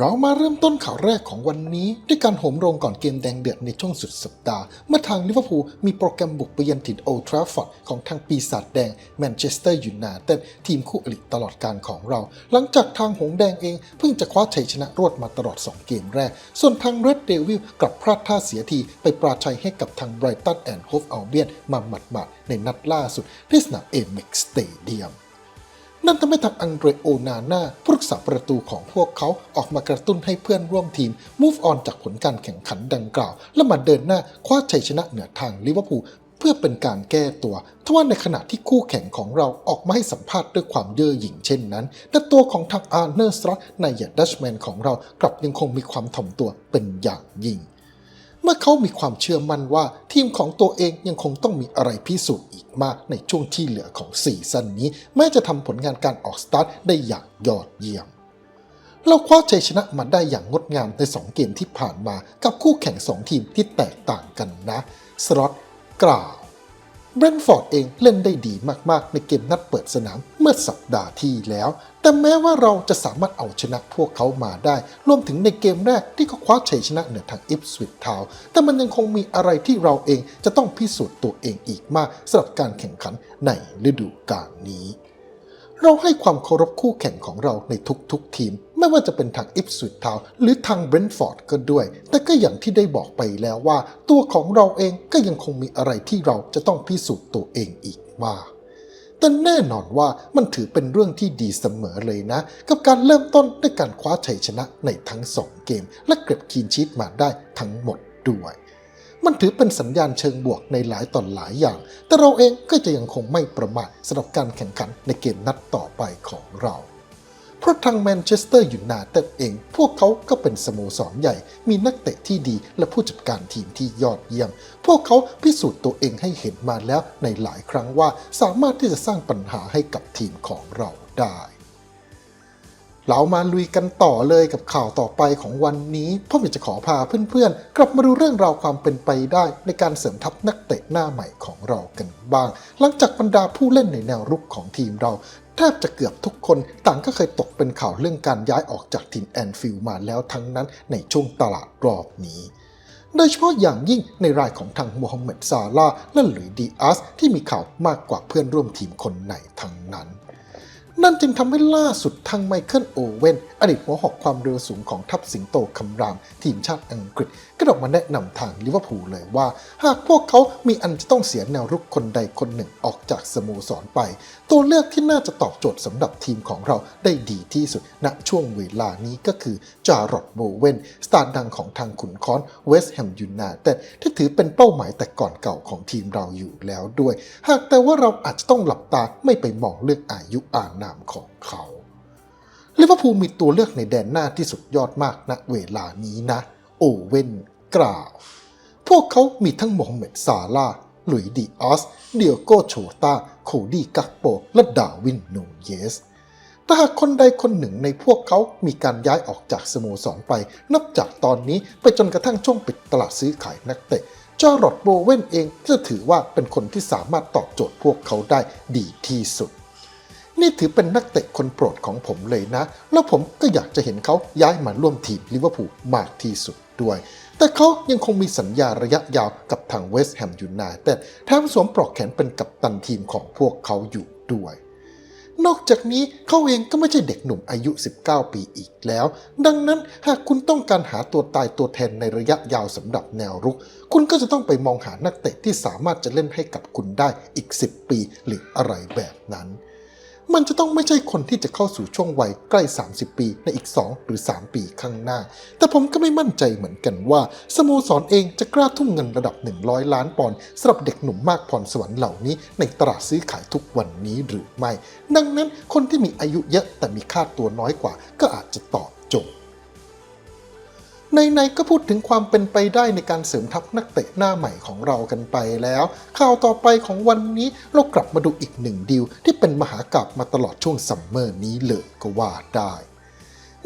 เรามาเริ่มต้นข่าวแรกของวันนี้ ด้วยการโหมโรงก่อนเกมแดงเดือดในช่วงสุดสัปดาห์ เมื่อทางลิเวอร์พูลมีโปรแกรมบุกไปเยือนถิ่นโอลทราฟฟอร์ดของทางปีศาจแดงแมนเชสเตอร์ยูไนเต็ดทีมคู่อริตลอดการของเรา หลังจากทางหงแดงเอง เพิ่งจะคว้าชัยชนะรวดมาตลอด 2 เกมแรก ส่วนทางเรดเดวิลกลับพลาดท่าเสียทีไปปราชัยให้กับทางไบรตันแอนด์โฮฟอัลเบียนมาหมัดๆในนัดล่าสุดที่สนามเอเม็กสเตเดียม นั่นทำให้ทางอังเดรโอนาน่าผู้รักษาประตูของพวกเขาออกมากระตุ้นให้เพื่อนร่วมทีม move on จากผลการแข่งขันดังกล่าว และมาเดินหน้าคว้าชัยชนะเหนือทางลิเวอร์พูลเพื่อเป็นการแก้ตัวทว่าในขณะที่คู่แข่งของเราออกมาให้สัมภาษณ์ด้วยความเย่อหยิ่งเช่นนั้น แต่ตัวของทางอาร์เนอร์สตรัตในยาดัชแมนของเรากลับยังคงมีความถ่อมตัวเป็นอย่างยิ่ง เมื่อเขามีความเชื่อมั่นว่าทีมของตัวเองยังคงต้องมีอะไรพิสูจน์อีกมากในช่วงที่เหลือของซีซั่นนี้ แม้จะทำผลงานการออกสตาร์ทได้อย่างยอดเยี่ยมเราคว้าชัยชนะมาได้อย่างงดงามใน 2 เกมที่ผ่านมากับคู่แข่ง 2 ทีมที่แตกต่างกันนะสล็อตกล่าวเบรนฟอร์ดเองเล่นได้ดีมากๆ ในเกมนัดเปิดสนามเมื่อสัปดาห์ที่แล้ว แต่แม้ว่าเราจะสามารถเอาชนะพวกเขามาได้ รวมถึงในเกมแรกที่เขาคว้าชัยชนะเหนือทางอิฟสวิตทาวแต่มันยังคงมีอะไรที่เราเองจะต้องพิสูจน์ตัวเองอีกมากสำหรับการแข่งขันในฤดูกาลนี้เราให้ความเคารพคู่แข่งของเราในทุกๆทีม ไม่ว่าจะเป็นทางอิฟสวิตทาวหรือทางเบรนท์ฟอร์ดก็ด้วย แต่ก็อย่างที่ได้บอกไปแล้วว่า ตัวของเราเองก็ยังคงมีอะไรที่เราจะต้องพิสูจน์ตัวเองอีกมาก แต่แน่นอนว่ามันถือเป็นเรื่องที่ดีเสมอเลยนะ กับการเริ่มต้นด้วยการคว้าชัยชนะในทั้ง 2 เกม และเก็บคีนชีตมาได้ทั้งหมดด้วย มันถือเป็นสัญญาณเชิงบวกในหลายตอนหลายอย่าง แต่เราเองก็จะยังคงไม่ประมาทสำหรับการแข่งขันในเกมนัดต่อไปของเรา เพราะทางแมนเชสเตอร์ยูไนเต็ดเอง พวกเขาก็เป็นสโมสรใหญ่ มีนักเตะที่ดีและผู้จัดการทีมที่ยอดเยี่ยม พวกเขาพิสูจน์ตัวเองให้เห็นมาแล้วในหลายครั้งว่าสามารถที่จะสร้างปัญหาให้กับทีมของเราได้เรามาลุยกันต่อเลยกับข่าวต่อไปของวันนี้พ่ออยากจะขอพาเพื่อนๆ กลับมาดูเรื่องราวความเป็นไปได้ ในการเสริมทัพนักเตะหน้าใหม่ของเรากันบ้าง หลังจากบรรดาผู้เล่นในแนวรุกของทีมเรา แทบจะเกือบทุกคนต่างก็เคยตกเป็นข่าวเรื่องการย้ายออกจากทีมแอนฟิลมาแล้วทั้งนั้นในช่วงตลาดรอบนี้โดยเฉพาะอย่างยิ่งในรายของทางโมฮัมเหม็ดซาลาและหลุยดีอาสที่มีข่าวมากกว่าเพื่อนร่วมทีมคนไหนทั้งนั้น นั่นจึงทำให้ล่าสุดทางไมเคิลโอเว่นอดีตหัวหอกความเร็วสูงของทัพสิงโตคำราม ทีมชาติอังกฤษ ก็ออกมาแนะนำทางลิเวอร์พูลเลยว่า หากพวกเขามีอันจะต้องเสียแนวรุกคนใดคนหนึ่งออกจากสโมสรไป ตัวเลือกที่น่าจะตอบโจทย์สำหรับทีมของเราได้ดีที่สุดณช่วงเวลานี้ก็คือจารอดโบเวนสตาร์ดังของทางขุนค้อนเวสต์แฮมยูไนเต็ดที่ถือเป็นเป้าหมายแต่ก่อนเก่าของทีมเราอยู่แล้วด้วย หากแต่ว่าเราอาจจะต้องหลับตาไม่ไปมองเรื่องอายุอานามของเขาลิเวอร์พูลมีตัวเลือกในแดนหน้าที่สุดยอดมากณเวลานี้นะ โอเว่นกล่าว พวกเขามีทั้งโมฮัมเหม็ดซาลาหลุยดีออส เดียโกโชตา โคดี้กักโป และดาวินนูเยสแต่หากคนใดคนหนึ่งในพวกเขามีการย้ายออกจากสโมสรไป นับจากตอนนี้ไปจนกระทั่งช่วงปิดตลาดซื้อขายนักเตะจอร์ดโบเวนเองจะถือว่าเป็นคนที่สามารถตอบโจทย์พวกเขาได้ดีที่สุด นี่ถือเป็นนักเตะคนโปรดของผมเลยนะ แล้วผมก็อยากจะเห็นเขาย้ายมาร่วมทีมลิเวอร์พูลมากที่สุดด้วย แต่เขายังคงมีสัญญาระยะยาวกับทางเวสต์แฮมยูไนเต็ดแถมสวมปลอกแขนเป็นกัปตันทีมของพวกเขาอยู่ด้วยนอกจากนี้เขาเองก็ไม่ใช่เด็กหนุ่มอายุ 19 ปีอีกแล้ว ดังนั้นหากคุณต้องการหาตัวตายตัวแทนในระยะยาวสำหรับแนวรุก คุณก็จะต้องไปมองหานักเตะที่สามารถจะเล่นให้กับคุณได้อีก 10 ปีหรืออะไรแบบนั้น มันจะต้องไม่ใช่คนที่จะเข้าสู่ช่วงวัยใกล้ 30 ปีในอีก 2 หรือ 3 ปีข้างหน้า แต่ผมก็ไม่มั่นใจเหมือนกันว่า สโมสรเองจะกล้าทุ่มเงินระดับ 100 ล้านปอนด์สำหรับเด็กหนุ่มมากพรสวรรค์เหล่านี้ ในตลาดซื้อขายทุกวันนี้หรือไม่ ดังนั้นคนที่มีอายุเยอะแต่มีค่าตัวน้อยกว่า ก็อาจจะตอบโจทย์ ในๆก็พูดถึงความเป็นไปได้ในการเสริมทัพนักเตะหน้าใหม่ของเรากันไปแล้ว ข่าวต่อไปของวันนี้เรากลับมาดูอีกหนึ่งดีลที่เป็นมหากราบมาตลอดช่วงซัมเมอร์นี้เลยก็ว่าได้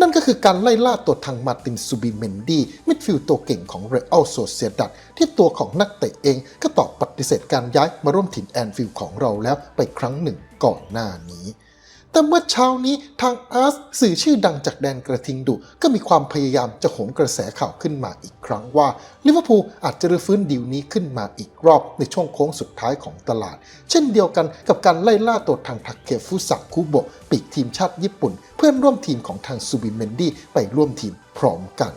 นั่นก็คือการไล่ล่าตัวทางมาร์ตินซูบิเมนดีมิดฟิลด์ตัวเก่งของเรอัลโซเซียดัดที่ตัวของนักเตะเองก็ตอบปฏิเสธการย้ายมาร่วมถิ่นแอนฟิลด์ของเราแล้วไปครั้งหนึ่งก่อนหน้านี้ แต่เมื่อเช้านี้ทางอาร์สสื่อชื่อดังจากแดนกระทิงดุ ก็มีความพยายามจะโหมกระแสข่าวขึ้นมาอีกครั้งว่าลิเวอร์พูลอาจจะรื้อฟื้นดีลนี้ขึ้นมาอีกรอบในช่วงโค้งสุดท้ายของตลาด เช่นเดียวกันกับการไล่ล่าตัวทางทักเคฟุสะคุโบะปีกทีมชาติญี่ปุ่น เพื่อนร่วมทีมของทางซูบิเมนดี้ไปร่วมทีมพร้อมกัน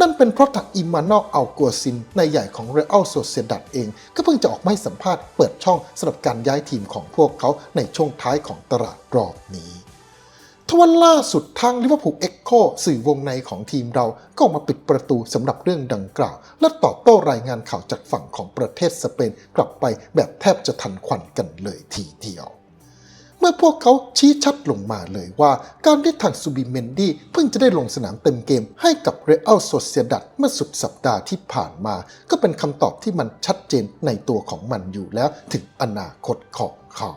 นั่นเป็นเพราะทางอิมานอลอัลกัวซินในายใหญ่ของเรอัลโซเซดัดเอง ก็เพิ่งจะออกมาให้สัมภาษณ์เปิดช่องสำหรับการย้ายทีมของพวกเขาในช่วงท้ายของตลาดรอบนี้ทวันล่าสุดทางลิเวอร์พูลเอ็กโคสื่อวงในของทีมเราก็ออกมาปิดประตูสำหรับเรื่องดังกล่าว และตอบโต้รายงานข่าวจากฝั่งของประเทศสเปนกลับไปแบบแทบจะทันควันกันเลยทีเดียว มื่อพวกเขาชี้ชัดลงมาเลยว่า การที่ทางซูบิเมนดี้เพิ่งจะได้ลงสนามเต็มเกมให้กับเรอัลโซเซียดัดเมื่อสุดสัปดาห์ที่ผ่านมา ก็เป็นคำตอบที่มันชัดเจนในตัวของมันอยู่แล้วถึงอนาคตของเขา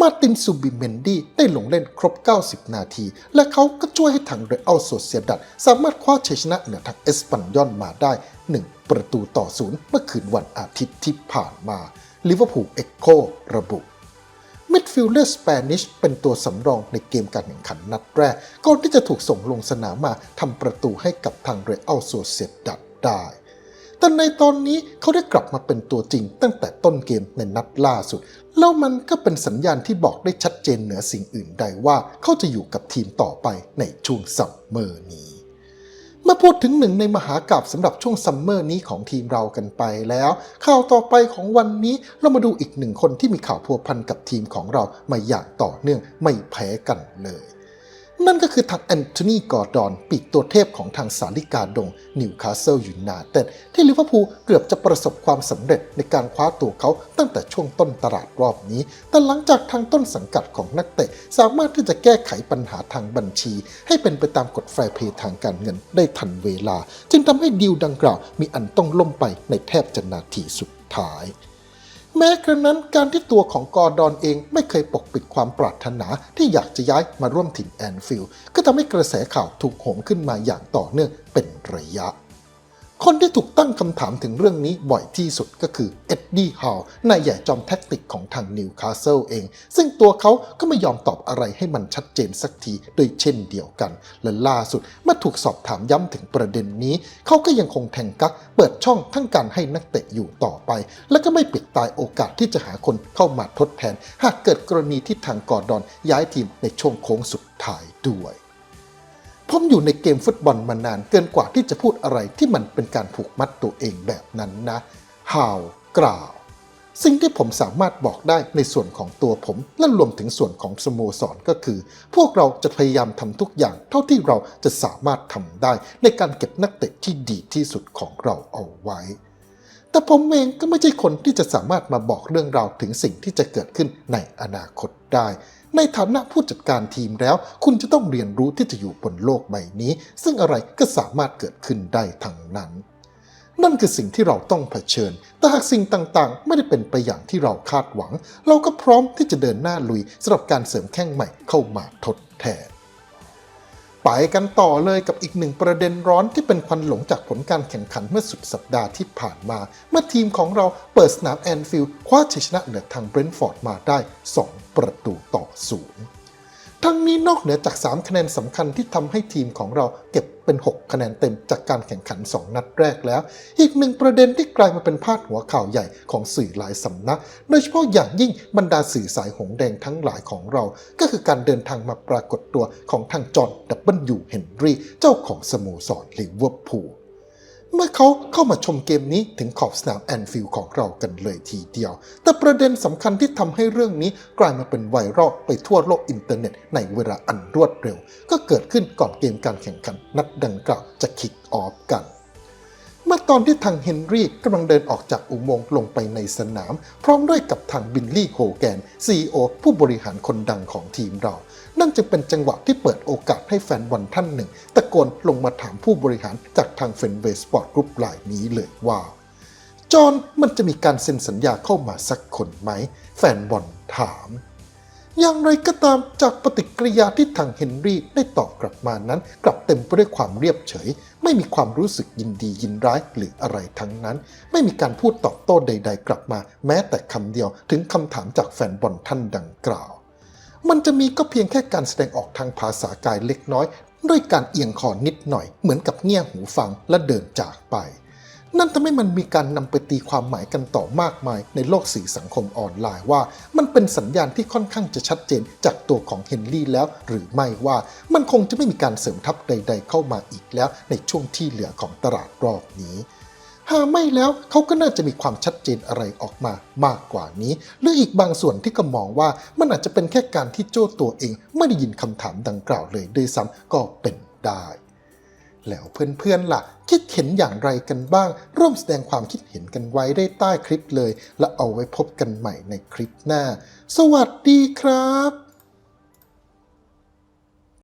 มาร์ตินซูบิเมนดี้ได้ลงเล่นครบ 90 นาที และเขาก็ช่วยให้ทางเรอัลโซเซียดัดสามารถคว้าชัยชนะเหนือทางเอสปันยอนมาได้ 1 ประตูต่อศูนย์เมื่อคืนวันอาทิตย์ที่ผ่านมาลิเวอร์พูลเอ็กโคระบุ มิดฟิลเลอร์สเปนิชเป็นตัวสำรองในเกมการแข่งขันนัดแรกก่อนที่จะถูกส่งลงสนามมาทำประตูให้กับทางเรอัลโซเซดัดได้ แต่ในตอนนี้เขาได้กลับมาเป็นตัวจริงตั้งแต่ต้นเกมในนัดล่าสุด แล้วมันก็เป็นสัญญาณที่บอกได้ชัดเจนเหนือสิ่งอื่นใดว่าเขาจะอยู่กับทีมต่อไปในช่วงซัมเมอร์นี้ มื่อพูดถึงหนึ่งในมหากราบสำหรับช่วงซัมเมอร์นี้ของทีมเรากันไปแล้ว ข่าวต่อไปของวันนี้เรามาดูอีกหนึ่งคนที่มีข่าวพัวพันกับทีมของเรามาอย่างต่อเนื่องไม่แพ้กันเลย นั่นก็คือทางแอนโทนีกอร์ดอน ปีกตัวเทพของทางสาลิกาดงนิวคาสเซิลยูไนเต็ดที่ลิเวอร์พูลเกือบจะประสบความสำเร็จในการคว้าตัวเขาตั้งแต่ช่วงต้นตลาดรอบนี้ แต่หลังจากทางต้นสังกัดของนักเตะ สามารถที่จะแก้ไขปัญหาทางบัญชี ให้เป็นไปตามกฎแฟร์เพย์ทางการเงินได้ทันเวลา จึงทำให้ดีลดังกล่าวมีอันต้องล่มไปในแทบจะนาทีสุดท้าย แม้กระนั้นการที่ตัวของกอร์ดอนเองไม่เคยปกปิดความปรารถนาที่อยากจะย้ายมาร่วมถิ่นแอนฟิลด์ก็ทำให้กระแสข่าวถูกโหมขึ้นมาอย่างต่อเนื่องเป็นระยะ คนที่ถูกตั้งคำถามถึงเรื่องนี้บ่อยที่สุดก็คือเอ็ดดี้ฮาลนายใหญ่จอมแท็กติกของทางนิวคาสเซิลเอง ซึ่งตัวเขาก็ไม่ยอมตอบอะไรให้มันชัดเจนสักทีโดยเช่นเดียวกัน และล่าสุดเมื่อถูกสอบถามย้ำถึงประเด็นนี้ เขาก็ยังคงแทงกักเปิดช่องทั้งการให้นักเตะอยู่ต่อไป และก็ไม่ปิดตายโอกาสที่จะหาคนเข้ามาทดแทน หากเกิดกรณีที่ทางกอร์ดอนย้ายทีมในช่วงโค้งสุดท้ายด้วย ผมอยู่ในเกมฟุตบอลมานานเกินกว่าที่จะพูดอะไรที่มันเป็นการผูกมัดตัวเองแบบนั้นนะฮาวกล่าวสิ่งที่ผมสามารถบอกได้ในส่วนของตัวผม และรวมถึงส่วนของสโมสรก็คือ พวกเราจะพยายามทำทุกอย่าง เท่าที่เราจะสามารถทำได้ ในการเก็บนักเตะที่ดีที่สุดของเราเอาไว้ แต่ผมเองก็ไม่ใช่คนที่จะสามารถมาบอกเรื่องราวถึงสิ่งที่จะเกิดขึ้นในอนาคตได้ ในฐานะผู้จัดการทีมแล้ว คุณจะต้องเรียนรู้ที่จะอยู่บนโลกใบนี้ ซึ่งอะไรก็สามารถเกิดขึ้นได้ทั้งนั้น นั่นคือสิ่งที่เราต้องเผชิญ แต่หากสิ่งต่างๆ ไม่ได้เป็นไปอย่างที่เราคาดหวัง เราก็พร้อมที่จะเดินหน้าลุยสำหรับการเสริมแข้งใหม่เข้ามาทดแทน ไปกันต่อเลยกับอีกหนึ่งประเด็นร้อนที่เป็นควันหลงจากผลการแข่งขันเมื่อสุดสัปดาห์ที่ผ่านมา เมื่อทีมของเราเปิดสนามแอนฟิลด์คว้าชัยชนะเหนือทางเบรนท์ฟอร์ดมาได้ 2 ประตูต่อศูนย์ทั้งนี้นอกเหนือจาก 3 คะแนนสำคัญที่ทำให้ทีมของเราเก็บ เป็น 6 คะแนนเต็มจากการแข่งขัน 2 นัดแรกแล้ว อีกหนึ่งประเด็นที่กลายมาเป็นพาดหัวข่าวใหญ่ของสื่อหลายสำนัก โดยเฉพาะอย่างยิ่งบรรดาสื่อสายหงแดงทั้งหลายของเรา ก็คือการเดินทางมาปรากฏตัวของทางจอห์นดับเบิลยูเฮนรี่เจ้าของสโมสรลิเวอร์พูล เมื่อเขาเข้ามาชมเกมนี้ถึงขอบสนามแอนฟิลด์ของเรากันเลยทีเดียว แต่ประเด็นสำคัญที่ทำให้เรื่องนี้กลายมาเป็นไวรัลไปทั่วโลกอินเทอร์เน็ตในเวลาอันรวดเร็ว ก็เกิดขึ้นก่อนเกมการแข่งขันนัดดังกล่าวจะคิกออฟกันเมื่อตอนที่ทางเฮนรี่กำลังเดินออกจากอุโมงค์ลงไปในสนาม พร้อมด้วยกับทางบิลลี่โฮแกน CEO ผู้บริหารคนดังของทีมเรา นั่นจึงเป็นจังหวะที่เปิดโอกาสให้แฟนบอลท่านหนึ่ง ตะโกนลงมาถามผู้บริหารจากทางเฟนเวสปอร์ตกรุ๊ปรายนี้เลยว่า จอห์นมันจะมีการเซ็นสัญญาเข้ามาสักคนไหม แฟนบอลถาม อย่างไรก็ตามจากปฏิกิริยาที่ทางเฮนรี่ได้ตอบกลับมานั้น กลับเต็มไปด้วยความเรียบเฉย ไม่มีความรู้สึกยินดียินร้ายหรืออะไรทั้งนั้น ไม่มีการพูดตอบโต้ใด ๆ กลับมา แม้แต่คำเดียวถึงคำถามจากแฟนบอลท่านดังกล่าว มันจะมีก็เพียงแค่การแสดงออกทางภาษากายเล็กน้อย ด้วยการเอียงคอนิดหน่อย เหมือนกับเงี่ยหูฟังและเดินจากไป นั่นทำให้มันมีการนำไปตีความหมายกันต่อมากมายในโลกสื่อสังคมออนไลน์ว่า มันเป็นสัญญาณที่ค่อนข้างจะชัดเจนจากตัวของเฮนรี่แล้ว หรือไม่ว่ามันคงจะไม่มีการเสริมทัพใด ๆ เข้ามาอีกแล้วในช่วงที่เหลือของตลาดรอบนี้ หากไม่แล้วเขาก็น่าจะมีความชัดเจนอะไรออกมามากกว่านี้ หรืออีกบางส่วนที่ก็มองว่ามันอาจจะเป็นแค่การที่โจ้ตัวเอง ไม่ได้ยินคำถามดังกล่าวเลยด้วยซ้ำก็เป็นได้ แล้วเพื่อนๆล่ะ คิดเห็นอย่างไรกันบ้าง ร่วมแสดงความคิดเห็นกันไว้ได้ใต้คลิปเลย และเอาไว้พบกันใหม่ในคลิปหน้า สวัสดีครับ